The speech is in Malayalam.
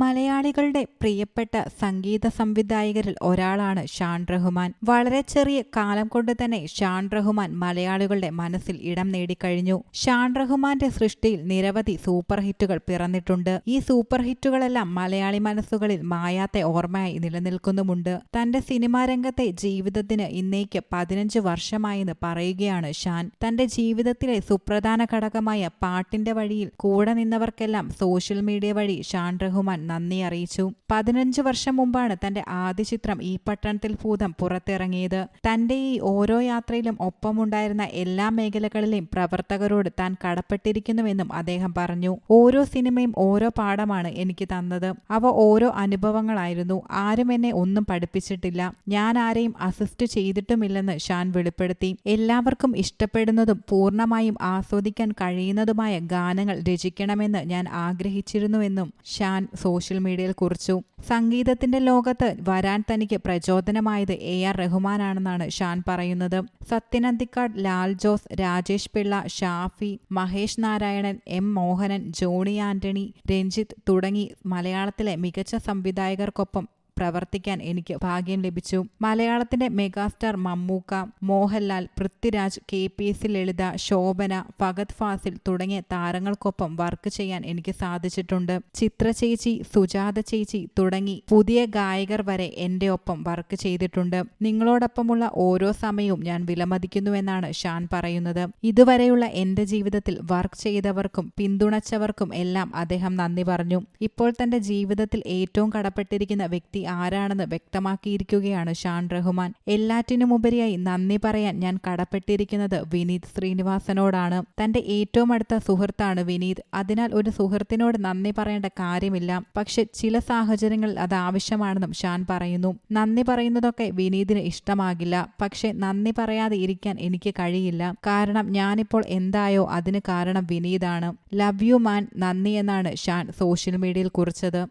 മലയാളികളുടെ പ്രിയപ്പെട്ട സംഗീത സംവിധായകരിൽ ഒരാളാണ് ഷാൻ റഹ്മാൻ. വളരെ ചെറിയ കാലം കൊണ്ട് തന്നെ ഷാൻ റഹ്മാൻ മലയാളികളുടെ മനസ്സിൽ ഇടം നേടിക്കഴിഞ്ഞു. ഷാൻ റഹ്മാന്റെ സൃഷ്ടിയിൽ നിരവധി സൂപ്പർ ഹിറ്റുകൾ പിറന്നിട്ടുണ്ട്. ഈ സൂപ്പർ ഹിറ്റുകളെല്ലാം മലയാളി മനസ്സുകളിൽ മായാത്ത ഓർമ്മയായി നിലനിൽക്കുന്നുമുണ്ട്. തന്റെ സിനിമാ രംഗത്തെ ജീവിതത്തിന് ഇന്നേക്ക് പതിനഞ്ച് വർഷമായെന്ന് പറയുകയാണ് ഷാൻ. തന്റെ ജീവിതത്തിലെ സുപ്രധാന ഘടകമായ പാട്ടിന്റെ വഴിയിൽ കൂടെ നിന്നവർക്കെല്ലാം സോഷ്യൽ മീഡിയ വഴി ഷാൻ റഹ്മാൻ നന്ദി അറിയിച്ചു. പതിനഞ്ച് വർഷം മുമ്പാണ് തന്റെ ആദ്യ ചിത്രം ഈ പട്ടണത്തിൽ ഭൂതം പുറത്തിറങ്ങിയത്. തന്റെ ഈ ഓരോ യാത്രയിലും ഒപ്പമുണ്ടായിരുന്ന എല്ലാ മേഖലകളിലെയും പ്രവർത്തകരോട് താൻ കടപ്പെട്ടിരിക്കുന്നുവെന്നും അദ്ദേഹം പറഞ്ഞു. ഓരോ സിനിമയും ഓരോ പാഠമാണ് എനിക്ക് തന്നത്. അവ ഓരോ അനുഭവങ്ങളായിരുന്നു. ആരും എന്നെ ഒന്നും പഠിപ്പിച്ചിട്ടില്ല. ഞാൻ ആരെയും അസിസ്റ്റ് ചെയ്തിട്ടുമില്ലെന്ന് ഷാൻ വെളിപ്പെടുത്തി. എല്ലാവർക്കും ഇഷ്ടപ്പെടുന്നതും പൂർണമായും ആസ്വദിക്കാൻ കഴിയുന്നതുമായ ഗാനങ്ങൾ രചിക്കണമെന്ന് ഞാൻ ആഗ്രഹിച്ചിരുന്നുവെന്നും ഷാൻ സോഷ്യൽ മീഡിയയിൽ കുറിച്ചു. സംഗീതത്തിന്റെ ലോകത്ത് വരാൻ തനിക്ക് പ്രചോദനമായത് എ ആർ റഹ്മാനാണെന്നാണ് ഷാൻ പറയുന്നത്. സത്യനന്ദിക്കാട് ലാൽ ജോസ് രാജേഷ് പിള്ള ഷാഫി മഹേഷ് നാരായണൻ എം മോഹനൻ ജോണി ആന്റണി രഞ്ജിത്ത് തുടങ്ങി മലയാളത്തിലെ മികച്ച സംവിധായകർക്കൊപ്പം പ്രവർത്തിക്കാൻ എനിക്ക് ഭാഗ്യം ലഭിച്ചു. മലയാളത്തിന്റെ megastar Mammookka Mohanlal Prithviraj K P S Lalitha Shobana Fahadh Faasil തുടങ്ങിയ താരങ്ങൾക്കൊപ്പം വർക്ക് ചെയ്യാൻ എനിക്ക് സാധിച്ചിട്ടുണ്ട്. ചിത്ര ചേച്ചി സുജാത ചേച്ചി തുടങ്ങി പുതിയ ഗായകർ വരെ എന്റെ ഒപ്പം വർക്ക് ചെയ്തിട്ടുണ്ട്. നിങ്ങളോടൊപ്പമുള്ള ഓരോ സമയവും ഞാൻ വിലമതിക്കുന്നുവെന്നാണ് ഷാൻ പറയുന്നത്. ഇതുവരെയുള്ള എന്റെ ജീവിതത്തിൽ വർക്ക് ചെയ്തവർക്കും പിന്തുണച്ചവർക്കും എല്ലാം അദ്ദേഹം നന്ദി പറഞ്ഞു. ഇപ്പോൾ തന്റെ ജീവിതത്തിൽ ഏറ്റവും കടപ്പെട്ടിരിക്കുന്ന വ്യക്തി ആരാണെന്ന് വ്യക്തമാക്കിയിരിക്കുകയാണ് ഷാൻ റഹ്മാൻ. എല്ലാറ്റിനുമുപരിയായി നന്ദി പറയാൻ ഞാൻ കടപ്പെട്ടിരിക്കുന്നത് വിനീത് ശ്രീനിവാസനോടാണ്. തന്റെ ഏറ്റവും അടുത്ത സുഹൃത്താണ് വിനീത്. അതിനാൽ ഒരു സുഹൃത്തിനോട് നന്ദി പറയേണ്ട കാര്യമില്ല. പക്ഷെ ചില സാഹചര്യങ്ങളിൽ അത് ആവശ്യമാണെന്നും ഷാൻ പറയുന്നു. നന്ദി പറയുന്നതൊക്കെ വിനീതിന് ഇഷ്ടമാകില്ല. പക്ഷെ നന്ദി പറയാതെ ഇരിക്കാൻ എനിക്ക് കഴിയില്ല. കാരണം ഞാനിപ്പോൾ എന്തായോ അതിന് കാരണം വിനീതാണ്. ലവ് യു മാൻ നന്ദി എന്നാണ് ഷാൻ സോഷ്യൽ മീഡിയയിൽ കുറിച്ചത്.